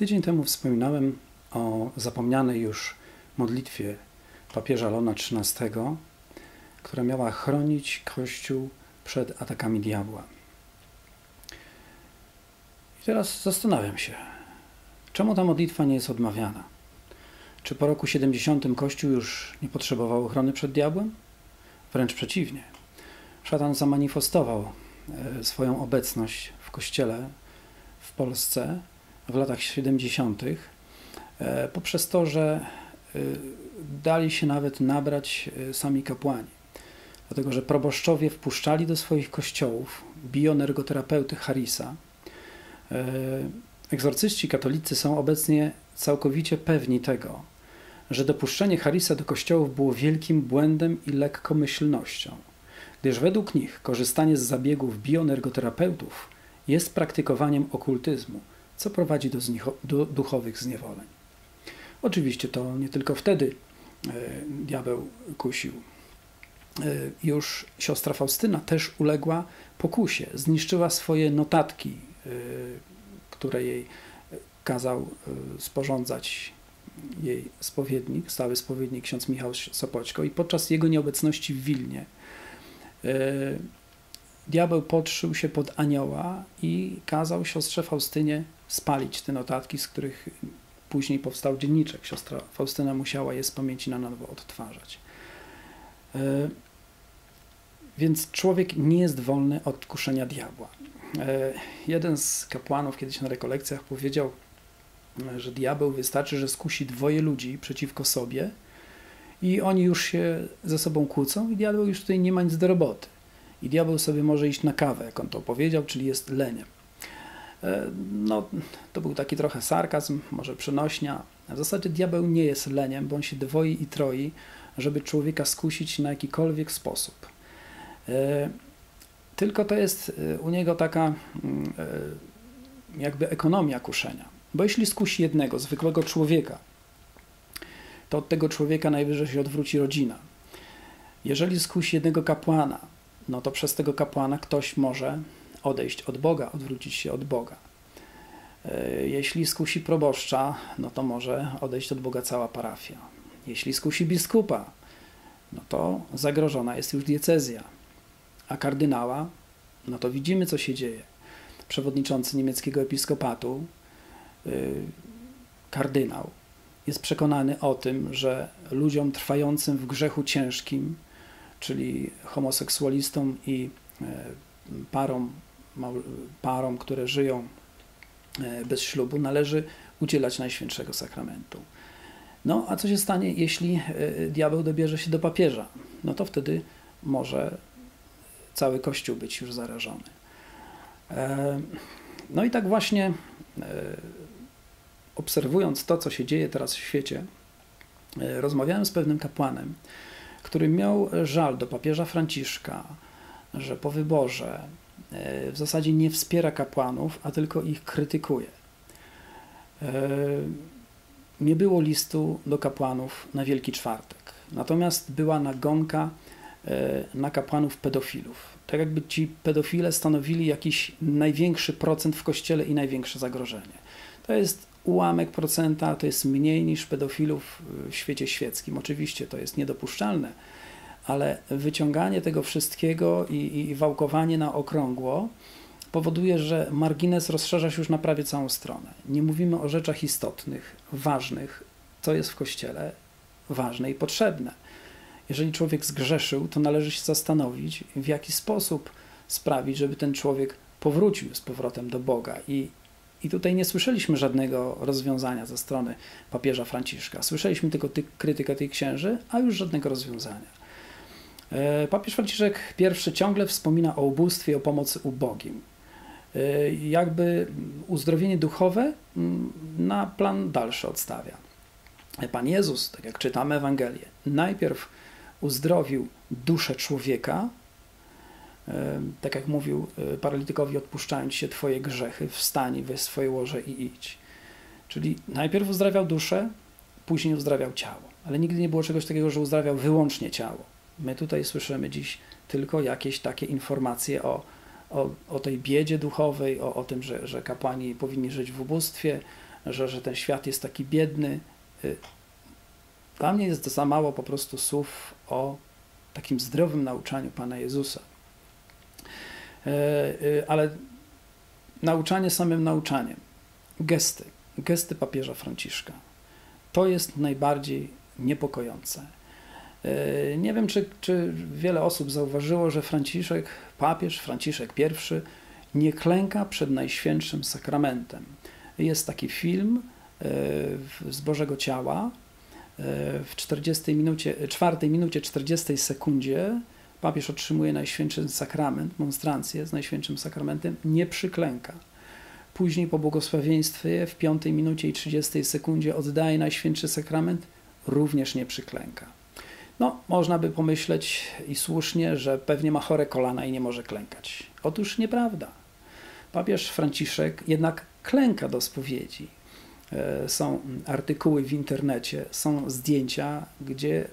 Tydzień temu wspominałem o zapomnianej już modlitwie papieża Lona XIII, która miała chronić Kościół przed atakami diabła. I teraz zastanawiam się, czemu ta modlitwa nie jest odmawiana? Czy po roku 70 Kościół już nie potrzebował ochrony przed diabłem? Wręcz przeciwnie. Szatan zamanifestował e, swoją obecność w Kościele w Polsce w latach 70. E, poprzez to, że e, dali się nawet nabrać sami kapłani. Dlatego, że proboszczowie wpuszczali do swoich kościołów bioenergoterapeuty Harisa. Egzorcyści katolicy są obecnie całkowicie pewni tego, że dopuszczenie Harisa do kościołów było wielkim błędem i lekkomyślnością, gdyż według nich korzystanie z zabiegów bioenergoterapeutów jest praktykowaniem okultyzmu, co prowadzi do, do duchowych zniewoleń. Oczywiście to nie tylko wtedy e, diabeł kusił. E, już siostra Faustyna też uległa pokusie, zniszczyła swoje notatki, e, które jej kazał e, sporządzać jej spowiednik, stały spowiednik ksiądz Michał Sopoćko i podczas jego nieobecności w Wilnie e, diabeł podszył się pod anioła i kazał siostrze Faustynie spalić te notatki, z których później powstał dzienniczek. Siostra Faustyna musiała je z pamięci na nowo odtwarzać. E, więc człowiek nie jest wolny od kuszenia diabła. Jeden z kapłanów kiedyś na rekolekcjach powiedział, że diabeł wystarczy, że skusi dwoje ludzi przeciwko sobie i oni już się ze sobą kłócą i diabeł już tutaj nie ma nic do roboty. I diabeł sobie może iść na kawę, jak on to powiedział, czyli jest leniem. E, no, to był taki trochę sarkazm, może przenośnia. W zasadzie diabeł nie jest leniem, bo on się dwoi i troi, żeby człowieka skusić na jakikolwiek sposób. E, tylko to jest e, u niego taka mm, jakby ekonomia kuszenia. Bo jeśli skusi jednego, zwykłego człowieka, to od tego człowieka najwyżej się odwróci rodzina. Jeżeli skusi jednego kapłana, no to przez tego kapłana ktoś może odejść od Boga, odwrócić się od Boga. E, jeśli skusi proboszcza, no to może odejść od Boga cała parafia. Jeśli skusi biskupa, no to zagrożona jest już diecezja. A kardynała, no to widzimy, co się dzieje. Przewodniczący niemieckiego episkopatu Y, kardynał jest przekonany o tym, że ludziom trwającym w grzechu ciężkim, czyli homoseksualistom i e, parom, parom które żyją e, bez ślubu, należy udzielać Najświętszego Sakramentu. No, a co się stanie, jeśli e, diabeł dobierze się do papieża? No to wtedy może cały Kościół być już zarażony. No i tak właśnie obserwując to, co się dzieje teraz w świecie, e, rozmawiałem z pewnym kapłanem, który miał żal do papieża Franciszka, że po wyborze e, w zasadzie nie wspiera kapłanów, a tylko ich krytykuje. E, nie było listu do kapłanów na Wielki Czwartek, natomiast była nagonka na kapłanów pedofilów. Tak jakby ci pedofile stanowili jakiś największy procent w kościele i największe zagrożenie. To jest ułamek procenta to jest mniej niż pedofilów w świecie świeckim. Oczywiście to jest niedopuszczalne, ale wyciąganie tego wszystkiego i, i wałkowanie na okrągło powoduje, że margines rozszerza się już na prawie całą stronę. Nie mówimy o rzeczach istotnych, ważnych, co jest w kościele ważne i potrzebne. Jeżeli człowiek zgrzeszył, to należy się zastanowić, w jaki sposób sprawić, żeby ten człowiek powrócił z powrotem do Boga i i tutaj nie słyszeliśmy żadnego rozwiązania ze strony papieża Franciszka. Słyszeliśmy tylko ty krytykę tych księży, a już żadnego rozwiązania. E, papież Franciszek I ciągle wspomina o ubóstwie, o pomocy ubogim. E, jakby uzdrowienie duchowe mm, na plan dalszy odstawia. Pan Jezus, tak jak czytamy Ewangelię, najpierw uzdrowił duszę człowieka, tak jak mówił e, paralitykowi, odpuszczając się Twoje grzechy, wstań, weź swoje łoże i idź. Czyli najpierw uzdrawiał duszę, później uzdrawiał ciało. Ale nigdy nie było czegoś takiego, że uzdrawiał wyłącznie ciało. My tutaj słyszymy dziś tylko jakieś takie informacje o, o, o tej biedzie duchowej, o, o tym, że, że kapłani powinni żyć w ubóstwie, że, że ten świat jest taki biedny. Y, dla mnie jest za mało po prostu słów o takim zdrowym nauczaniu Pana Jezusa. E, y, ale nauczanie samym nauczaniem, gesty, gesty papieża Franciszka, to jest najbardziej niepokojące. E, nie wiem, czy, czy wiele osób zauważyło, że Franciszek, papież Franciszek I nie klęka przed Najświętszym Sakramentem. Jest taki film e, z Bożego Ciała. E, w 40 minucie, 4 minucie 40 sekundzie papież otrzymuje Najświętszy Sakrament, monstrancję z Najświętszym Sakramentem, nie przyklęka. Później po błogosławieństwie w 5 minucie i 30 sekundzie oddaje Najświętszy Sakrament, również nie przyklęka. No, można by pomyśleć i słusznie, że pewnie ma chore kolana i nie może klękać. Otóż nieprawda. Papież Franciszek jednak klęka do spowiedzi. E, są artykuły w internecie, są zdjęcia, gdzie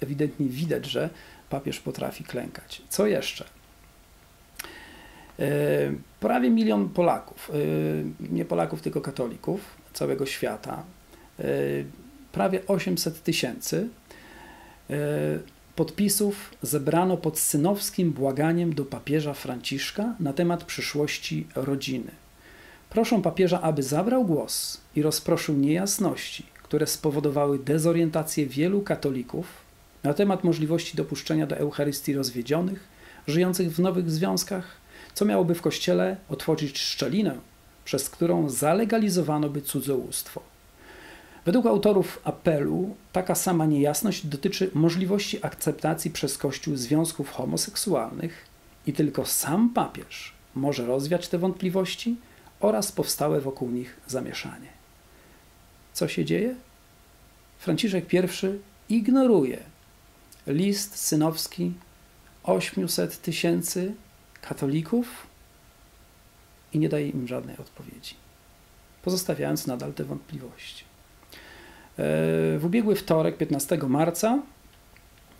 ewidentnie widać, że papież potrafi klękać. Co jeszcze? E, prawie milion Polaków, e, nie Polaków, tylko katolików całego świata, prawie 800 tysięcy podpisów zebrano pod synowskim błaganiem do papieża Franciszka na temat przyszłości rodziny. Proszą papieża, aby zabrał głos i rozproszył niejasności, które spowodowały dezorientację wielu katolików na temat możliwości dopuszczenia do Eucharystii rozwiedzionych, żyjących w nowych związkach, co miałoby w Kościele otworzyć szczelinę, przez którą zalegalizowano by cudzołóstwo. Według autorów apelu taka sama niejasność dotyczy możliwości akceptacji przez Kościół związków homoseksualnych i tylko sam papież może rozwiać te wątpliwości oraz powstałe wokół nich zamieszanie. Co się dzieje? Franciszek I ignoruje list synowski 800 tysięcy katolików i nie daje im żadnej odpowiedzi, pozostawiając nadal te wątpliwości. E, w ubiegły wtorek, 15 marca,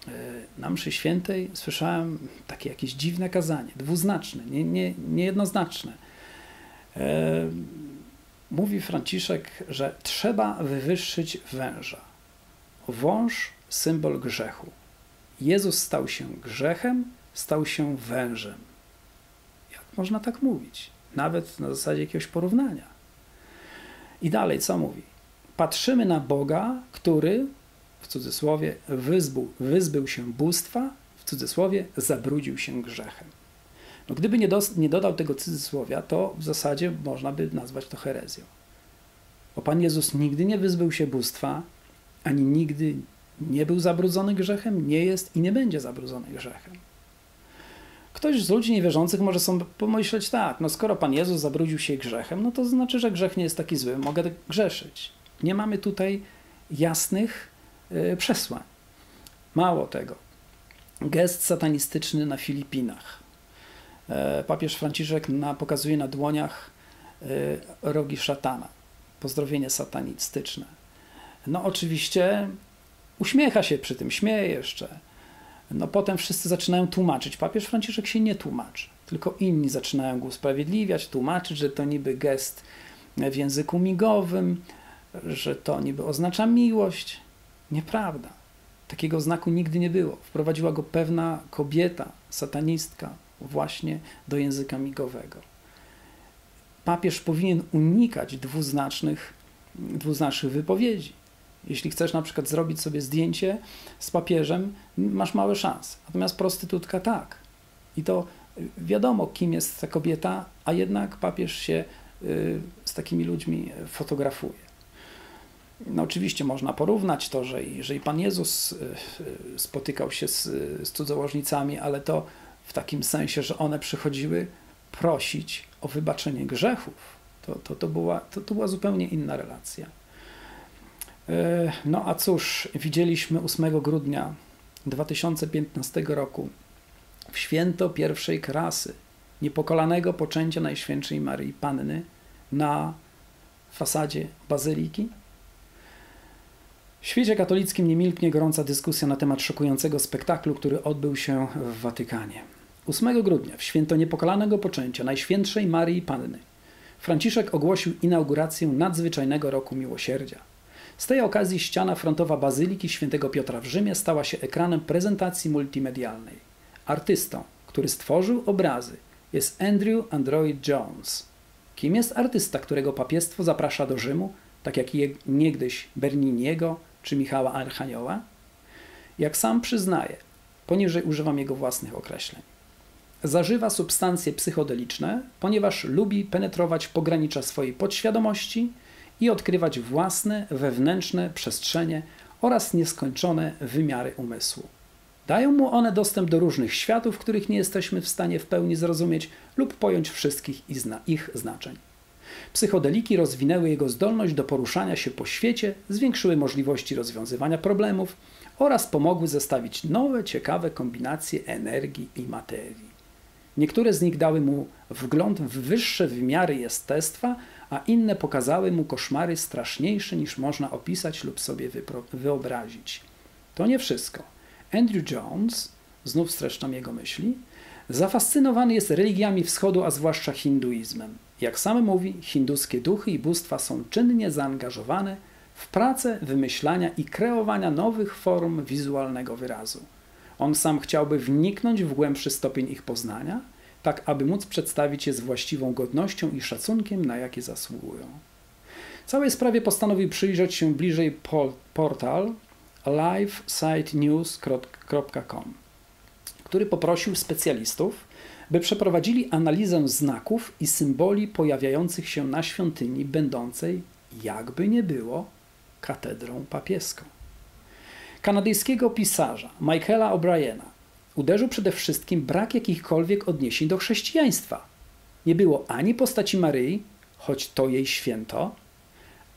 e, na mszy świętej słyszałem takie jakieś dziwne kazanie, dwuznaczne, nie, nie, niejednoznaczne. E, mówi Franciszek, że trzeba wywyższyć węża. Wąż symbol grzechu. Jezus stał się grzechem, stał się wężem. Jak można tak mówić? Nawet na zasadzie jakiegoś porównania. I dalej, co mówi? Patrzymy na Boga, który w cudzysłowie wyzbył, wyzbył się bóstwa, w cudzysłowie zabrudził się grzechem. No, gdyby nie, dos, nie dodał tego cudzysłowia, to w zasadzie można by nazwać to herezją. Bo Pan Jezus nigdy nie wyzbył się bóstwa, ani nigdy nie był zabrudzony grzechem, nie jest i nie będzie zabrudzony grzechem. Ktoś z ludzi niewierzących może sobie pomyśleć tak, no skoro Pan Jezus zabrudził się grzechem, no to znaczy, że grzech nie jest taki zły, mogę grzeszyć. Nie mamy tutaj jasnych y, przesłań. Mało tego. Gest satanistyczny na Filipinach. E, papież Franciszek na, pokazuje na dłoniach y, rogi szatana. Pozdrowienie satanistyczne. No oczywiście uśmiecha się przy tym, śmieje jeszcze. No potem wszyscy zaczynają tłumaczyć. Papież Franciszek się nie tłumaczy, tylko inni zaczynają go usprawiedliwiać, tłumaczyć, że to niby gest w języku migowym, że to niby oznacza miłość. Nieprawda. Takiego znaku nigdy nie było. Wprowadziła go pewna kobieta, satanistka, właśnie do języka migowego. Papież powinien unikać dwuznacznych, dwuznacznych wypowiedzi. Jeśli chcesz na przykład zrobić sobie zdjęcie z papieżem, masz małe szanse. Natomiast prostytutka tak. I to wiadomo, kim jest ta kobieta, a jednak papież się y, z takimi ludźmi fotografuje. No oczywiście można porównać to, że jeżeli Pan Jezus y, y, spotykał się z, z cudzołożnicami, ale to w takim sensie, że one przychodziły prosić o wybaczenie grzechów. To, to, to, była, to, to była zupełnie inna relacja. Y, no a cóż, widzieliśmy 8 grudnia 2015 roku w święto pierwszej krasy niepokolanego poczęcia Najświętszej Maryi Panny na fasadzie bazyliki w świecie katolickim nie milknie gorąca dyskusja na temat szokującego spektaklu, który odbył się w Watykanie. 8 grudnia, w święto niepokalanego poczęcia Najświętszej Marii Panny, Franciszek ogłosił inaugurację nadzwyczajnego roku miłosierdzia. Z tej okazji ściana frontowa Bazyliki Świętego Piotra w Rzymie stała się ekranem prezentacji multimedialnej. Artystą, który stworzył obrazy, jest Andrew Android Jones. Kim jest artysta, którego papiestwo zaprasza do Rzymu, tak jak niegdyś Berniniego czy Michała Archanioła? Jak sam przyznaje, poniżej używam jego własnych określeń. Zażywa substancje psychodeliczne, ponieważ lubi penetrować pogranicza swojej podświadomości i odkrywać własne wewnętrzne przestrzenie oraz nieskończone wymiary umysłu. Dają mu one dostęp do różnych światów, których nie jesteśmy w stanie w pełni zrozumieć lub pojąć wszystkich ich znaczeń. Psychodeliki rozwinęły jego zdolność do poruszania się po świecie, zwiększyły możliwości rozwiązywania problemów oraz pomogły zestawić nowe, ciekawe kombinacje energii i materii. Niektóre z nich dały mu wgląd w wyższe wymiary jestestwa, a inne pokazały mu koszmary straszniejsze niż można opisać lub sobie wyobrazić. To nie wszystko. Andrew Jones, znów streszczam jego myśli, zafascynowany jest religiami wschodu, a zwłaszcza hinduizmem. Jak sam mówi, hinduskie duchy i bóstwa są czynnie zaangażowane w pracę wymyślania i kreowania nowych form wizualnego wyrazu. On sam chciałby wniknąć w głębszy stopień ich poznania, tak aby móc przedstawić je z właściwą godnością i szacunkiem, na jakie zasługują. Całej sprawie postanowił przyjrzeć się bliżej portal livesitenews.com, który poprosił specjalistów, by przeprowadzili analizę znaków i symboli pojawiających się na świątyni będącej, jakby nie było, katedrą papieską. Kanadyjskiego pisarza Michaela O'Briena uderzył przede wszystkim brak jakichkolwiek odniesień do chrześcijaństwa. Nie było ani postaci Maryi, choć to jej święto,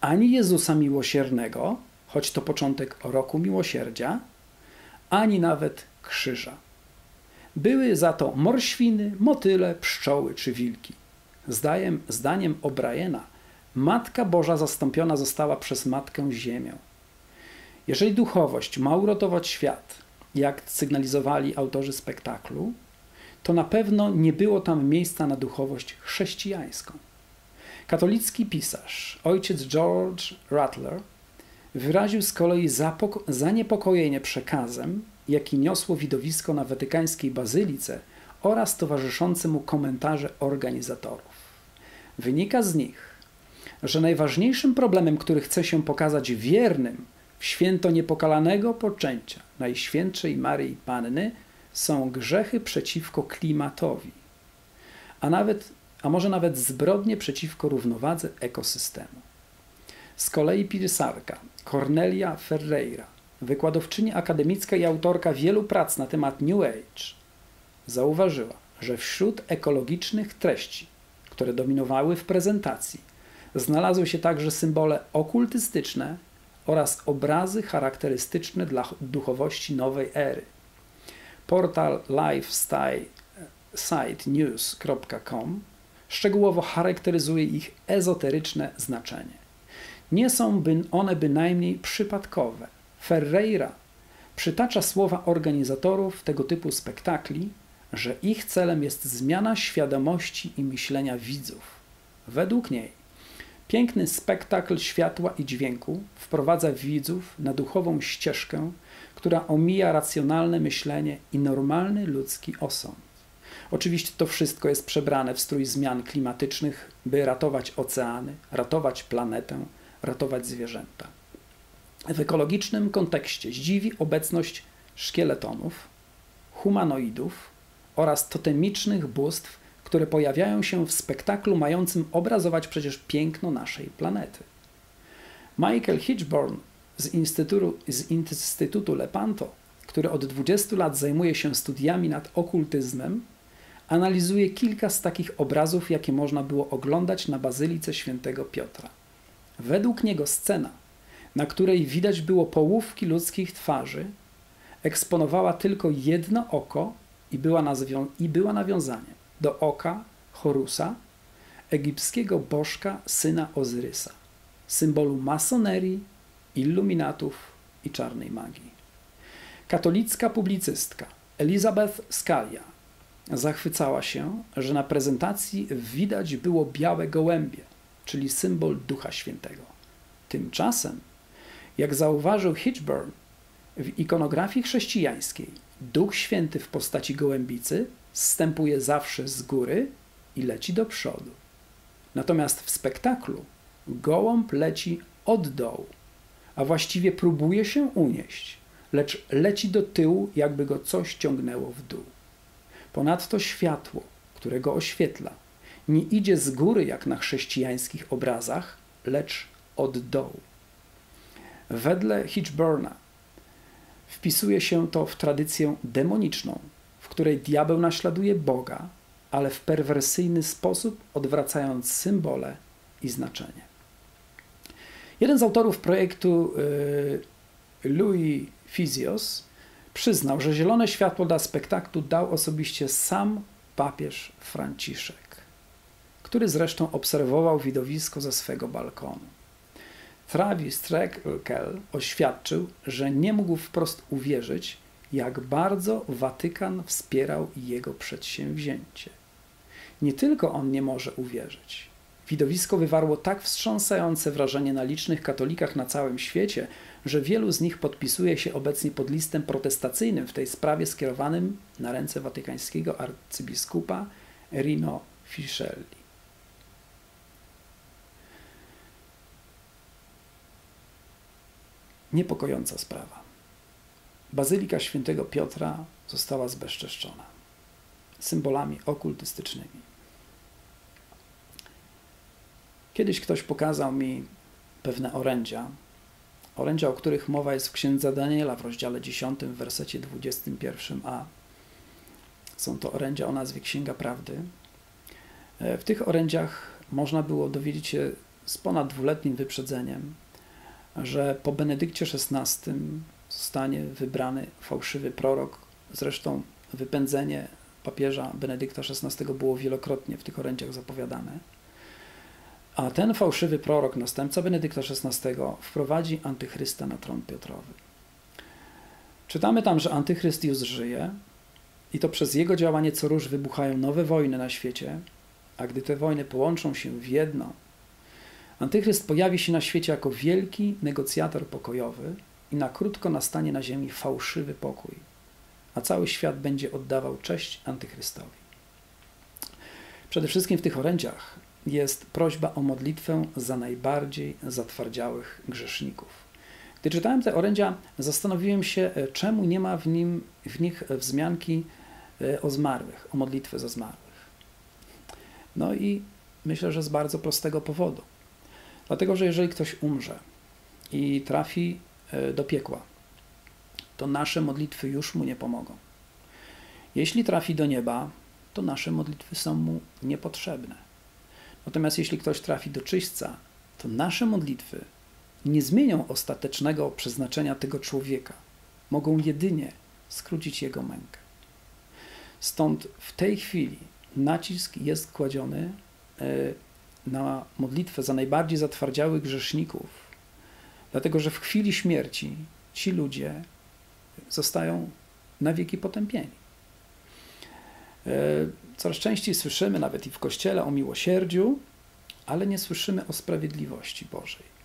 ani Jezusa Miłosiernego, choć to początek roku miłosierdzia, ani nawet krzyża. Były za to morświny, motyle, pszczoły czy wilki. Zdajem, zdaniem O'Briena, Matka Boża zastąpiona została przez Matkę Ziemię. Jeżeli duchowość ma uratować świat, jak sygnalizowali autorzy spektaklu, to na pewno nie było tam miejsca na duchowość chrześcijańską. Katolicki pisarz, ojciec George Rattler, wyraził z kolei zaniepokojenie przekazem, jaki niosło widowisko na wetykańskiej bazylice oraz towarzyszące mu komentarze organizatorów. Wynika z nich, że najważniejszym problemem, który chce się pokazać wiernym w święto niepokalanego poczęcia Najświętszej Maryi Panny są grzechy przeciwko klimatowi, a nawet, a może nawet zbrodnie przeciwko równowadze ekosystemu. Z kolei pisarka Cornelia Ferreira, wykładowczyni akademicka i autorka wielu prac na temat New Age, zauważyła, że wśród ekologicznych treści, które dominowały w prezentacji, znalazły się także symbole okultystyczne oraz obrazy charakterystyczne dla duchowości nowej ery. Portal lifestyle.news.com szczegółowo charakteryzuje ich ezoteryczne znaczenie. Nie są one bynajmniej przypadkowe. Ferreira przytacza słowa organizatorów tego typu spektakli, że ich celem jest zmiana świadomości i myślenia widzów. Według niej Piękny spektakl światła i dźwięku wprowadza widzów na duchową ścieżkę, która omija racjonalne myślenie i normalny ludzki osąd. Oczywiście to wszystko jest przebrane w strój zmian klimatycznych, by ratować oceany, ratować planetę, ratować zwierzęta. W ekologicznym kontekście zdziwi obecność szkieletonów, humanoidów oraz totemicznych bóstw które pojawiają się w spektaklu mającym obrazować przecież piękno naszej planety. Michael Hitchborn z Instytutu, z Instytutu Lepanto, który od 20 lat zajmuje się studiami nad okultyzmem, analizuje kilka z takich obrazów, jakie można było oglądać na Bazylice Świętego Piotra. Według niego scena, na której widać było połówki ludzkich twarzy, eksponowała tylko jedno oko i była, i była nawiązaniem do oka Horusa, egipskiego bożka syna Ozyrysa, symbolu masonerii, iluminatów i czarnej magii. Katolicka publicystka Elizabeth Scalia zachwycała się, że na prezentacji widać było białe gołębie, czyli symbol Ducha Świętego. Tymczasem, jak zauważył Hitchburn, w ikonografii chrześcijańskiej Duch Święty w postaci gołębicy zstępuje zawsze z góry i leci do przodu. Natomiast w spektaklu gołąb leci od dołu, a właściwie próbuje się unieść, lecz leci do tyłu, jakby go coś ciągnęło w dół. Ponadto światło, które go oświetla, nie idzie z góry jak na chrześcijańskich obrazach, lecz od dołu. Wedle Hitchburna wpisuje się to w tradycję demoniczną, w której diabeł naśladuje Boga, ale w perwersyjny sposób odwracając symbole i znaczenie. Jeden z autorów projektu y, Louis Fizios przyznał, że zielone światło dla spektaklu dał osobiście sam papież Franciszek, który zresztą obserwował widowisko ze swego balkonu. Travis Treckel oświadczył, że nie mógł wprost uwierzyć, jak bardzo Watykan wspierał jego przedsięwzięcie. Nie tylko on nie może uwierzyć. Widowisko wywarło tak wstrząsające wrażenie na licznych katolikach na całym świecie, że wielu z nich podpisuje się obecnie pod listem protestacyjnym w tej sprawie skierowanym na ręce watykańskiego arcybiskupa Rino Fischelli. Niepokojąca sprawa. Bazylika świętego Piotra została zbezczeszczona symbolami okultystycznymi. Kiedyś ktoś pokazał mi pewne orędzia, orędzia, o których mowa jest w księdze Daniela w rozdziale 10, w wersecie 21a. Są to orędzia o nazwie Księga Prawdy. E, w tych orędziach można było dowiedzieć się z ponad dwuletnim wyprzedzeniem, że po Benedykcie XVI zostanie wybrany fałszywy prorok. Zresztą wypędzenie papieża Benedykta XVI było wielokrotnie w tych orędziach zapowiadane. A ten fałszywy prorok, następca Benedykta XVI, wprowadzi antychrysta na tron Piotrowy. Czytamy tam, że antychryst już żyje i to przez jego działanie co róż wybuchają nowe wojny na świecie, a gdy te wojny połączą się w jedno, Antychryst pojawi się na świecie jako wielki negocjator pokojowy i na krótko nastanie na ziemi fałszywy pokój, a cały świat będzie oddawał cześć Antychrystowi. Przede wszystkim w tych orędziach jest prośba o modlitwę za najbardziej zatwardziałych grzeszników. Gdy czytałem te orędzia, zastanowiłem się, e, czemu nie ma w, nim, w nich wzmianki e, o zmarłych, o modlitwę za zmarłych. No i myślę, że z bardzo prostego powodu. Dlatego, że jeżeli ktoś umrze i trafi e, do piekła, to nasze modlitwy już mu nie pomogą. Jeśli trafi do nieba, to nasze modlitwy są mu niepotrzebne. Natomiast jeśli ktoś trafi do czyśćca, to nasze modlitwy nie zmienią ostatecznego przeznaczenia tego człowieka. Mogą jedynie skrócić jego mękę. Stąd w tej chwili nacisk jest kładziony e, na modlitwę za najbardziej zatwardziałych grzeszników, dlatego że w chwili śmierci ci ludzie zostają na wieki potępieni. E, coraz częściej słyszymy, nawet i w kościele, o miłosierdziu, ale nie słyszymy o sprawiedliwości Bożej.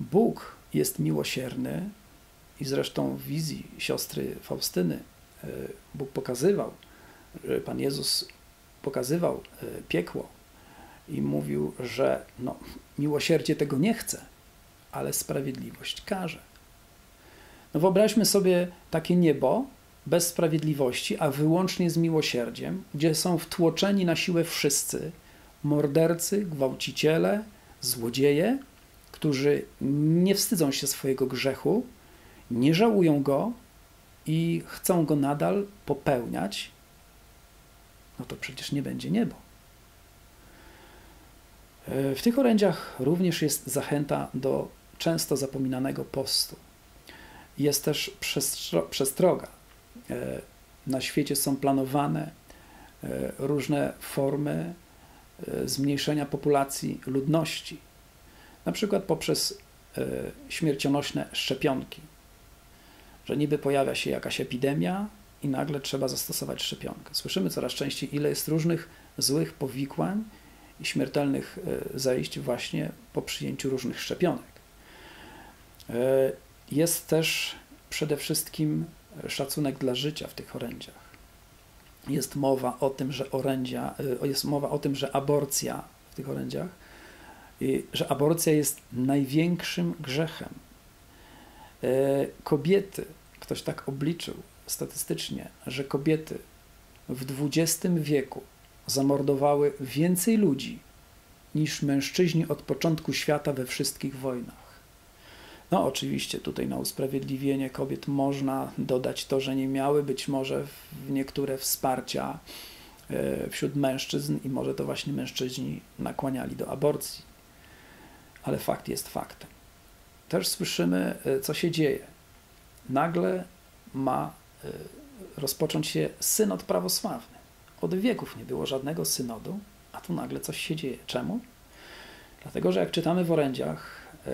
Bóg jest miłosierny i zresztą w wizji siostry Faustyny e, Bóg pokazywał, Pan Jezus pokazywał e, piekło i mówił, że no, miłosierdzie tego nie chce, ale sprawiedliwość każe. No wyobraźmy sobie takie niebo, bez sprawiedliwości, a wyłącznie z miłosierdziem, gdzie są wtłoczeni na siłę wszyscy mordercy, gwałciciele, złodzieje, którzy nie wstydzą się swojego grzechu, nie żałują go i chcą go nadal popełniać, no to przecież nie będzie niebo. E, w tych orędziach również jest zachęta do często zapominanego postu. Jest też przestroga E, na świecie są planowane e, różne formy zmniejszenia populacji ludności, na przykład poprzez śmiercionośne szczepionki, że niby pojawia się jakaś epidemia, i nagle trzeba zastosować szczepionkę. Słyszymy coraz częściej, ile jest różnych złych powikłań śmiertelnych e, zajść właśnie po przyjęciu różnych szczepionek. E, jest też przede wszystkim szacunek dla życia w tych orędziach. Jest mowa o tym, że orędzia, e, jest mowa o tym, że aborcja w tych orędziach, że aborcja jest największym grzechem. Kobiety, ktoś tak obliczył statystycznie, że kobiety w XX wieku zamordowały więcej ludzi niż mężczyźni od początku świata we wszystkich wojnach. No, oczywiście tutaj na usprawiedliwienie kobiet można dodać to, że nie miały być może niektóre wsparcia e, wśród mężczyzn i może to właśnie mężczyźni nakłaniali do aborcji. Ale fakt jest faktem. Też słyszymy, e, co się dzieje. Nagle ma e, rozpocząć się synod prawosławny. Od wieków nie było żadnego synodu, a tu nagle coś się dzieje. Czemu? Dlatego, że jak czytamy w orędziach, e,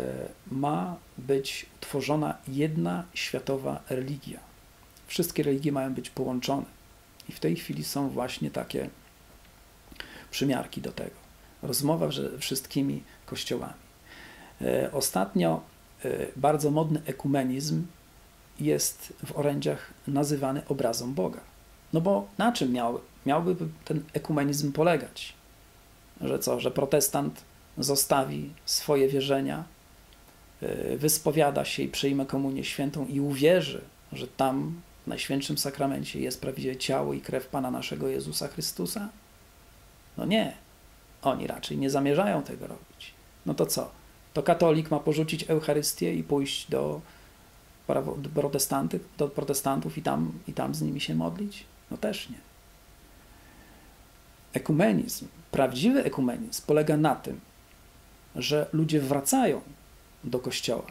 ma być utworzona jedna światowa religia. Wszystkie religie mają być połączone. I w tej chwili są właśnie takie przymiarki do tego. Rozmowa ze wszystkimi kościołami. E, ostatnio e, bardzo modny ekumenizm jest w orędziach nazywany obrazą Boga. No bo na czym miał, miałby ten ekumenizm polegać? Że co, że protestant zostawi swoje wierzenia, y, wyspowiada się i przyjmie komunię świętą i uwierzy, że tam w Najświętszym Sakramencie jest prawdziwe ciało i krew Pana naszego Jezusa Chrystusa? No nie. Oni raczej nie zamierzają tego robić. No to co? To katolik ma porzucić Eucharystię i pójść do, protestantów, do protestantów i tam, i tam z nimi się modlić? No też nie. Ekumenizm, prawdziwy ekumenizm polega na tym, że ludzie wracają do kościoła.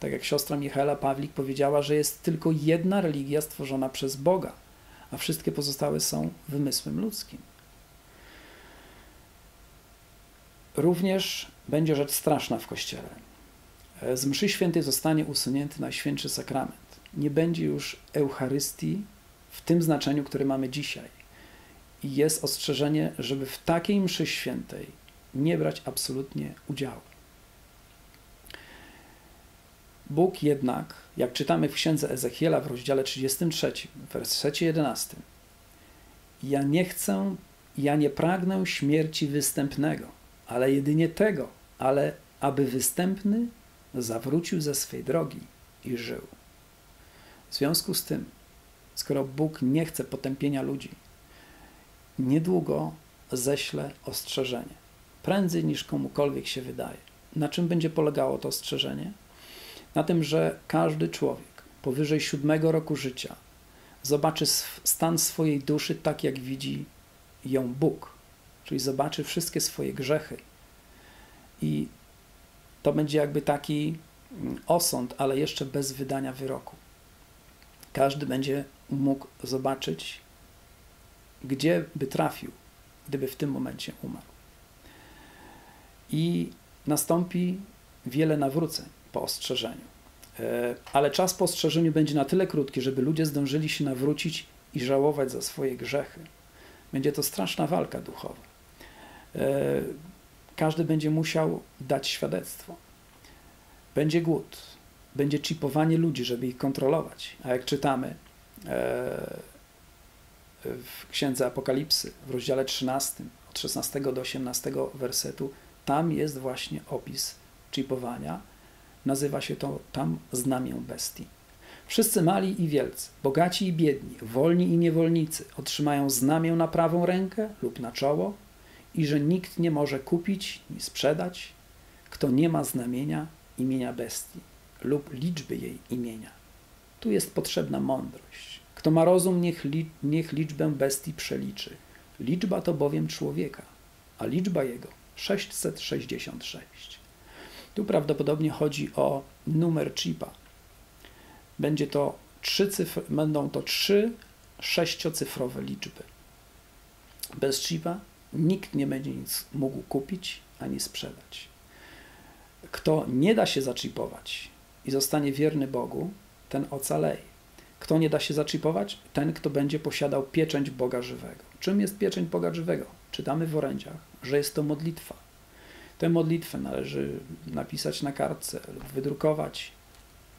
Tak jak siostra Michaela Pawlik powiedziała, że jest tylko jedna religia stworzona przez Boga, a wszystkie pozostałe są wymysłem ludzkim. Również będzie rzecz straszna w kościele. Z mszy świętej zostanie usunięty Najświętszy Sakrament. Nie będzie już Eucharystii w tym znaczeniu, które mamy dzisiaj. Jest ostrzeżenie, żeby w takiej mszy świętej nie brać absolutnie udziału. Bóg jednak, jak czytamy w księdze Ezechiela w rozdziale 33, w wersecie 11, ja nie chcę, ja nie pragnę śmierci występnego, ale jedynie tego, ale aby występny zawrócił ze swej drogi i żył. W związku z tym, skoro Bóg nie chce potępienia ludzi, niedługo ześle ostrzeżenie. Prędzej niż komukolwiek się wydaje. Na czym będzie polegało to ostrzeżenie? Na tym, że każdy człowiek powyżej siódmego roku życia zobaczy stan swojej duszy tak, jak widzi ją Bóg, czyli zobaczy wszystkie swoje grzechy. I to będzie jakby taki mm, osąd, ale jeszcze bez wydania wyroku. Każdy będzie mógł zobaczyć, gdzie by trafił, gdyby w tym momencie umarł. I nastąpi wiele nawróceń po ostrzeżeniu. E, ale czas po ostrzeżeniu będzie na tyle krótki, żeby ludzie zdążyli się nawrócić i żałować za swoje grzechy. Będzie to straszna walka duchowa. E, każdy będzie musiał dać świadectwo. Będzie głód, będzie chipowanie ludzi, żeby ich kontrolować. A jak czytamy e, w Księdze Apokalipsy, w rozdziale 13, od 16 do 18 wersetu, tam jest właśnie opis chipowania. Nazywa się to tam znamię bestii. Wszyscy mali i wielcy, bogaci i biedni, wolni i niewolnicy otrzymają znamię na prawą rękę lub na czoło i że nikt nie może kupić ni sprzedać, kto nie ma znamienia imienia bestii lub liczby jej imienia. Tu jest potrzebna mądrość. Kto ma rozum, niech, li, niech liczbę bestii przeliczy. Liczba to bowiem człowieka, a liczba jego 666. Tu prawdopodobnie chodzi o numer chipa. Będzie to trzy cyfry, będą to trzy sześciocyfrowe liczby. Bez chipa nikt nie będzie nic mógł kupić ani sprzedać. Kto nie da się zaczipować i zostanie wierny Bogu, ten ocaleje. Kto nie da się zaczipować? Ten, kto będzie posiadał pieczęć Boga żywego. Czym jest pieczęć Boga żywego? Czytamy w orędziach, że jest to modlitwa. Tę modlitwę należy napisać na kartce lub wydrukować.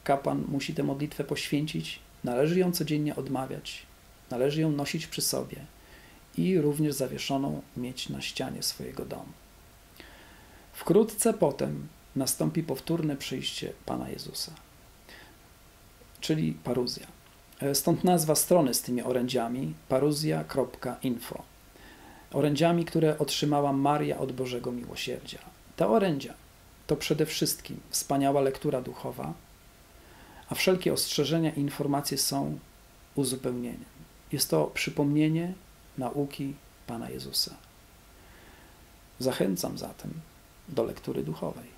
Kapłan musi tę modlitwę poświęcić, należy ją codziennie odmawiać, należy ją nosić przy sobie i również zawieszoną mieć na ścianie swojego domu. Wkrótce potem nastąpi powtórne przyjście Pana Jezusa, czyli paruzja. Stąd nazwa strony z tymi orędziami paruzja.info. Orędziami, które otrzymała Maria od Bożego Miłosierdzia. Te orędzia to przede wszystkim wspaniała lektura duchowa, a wszelkie ostrzeżenia i informacje są uzupełnieniem. Jest to przypomnienie nauki Pana Jezusa. Zachęcam zatem do lektury duchowej.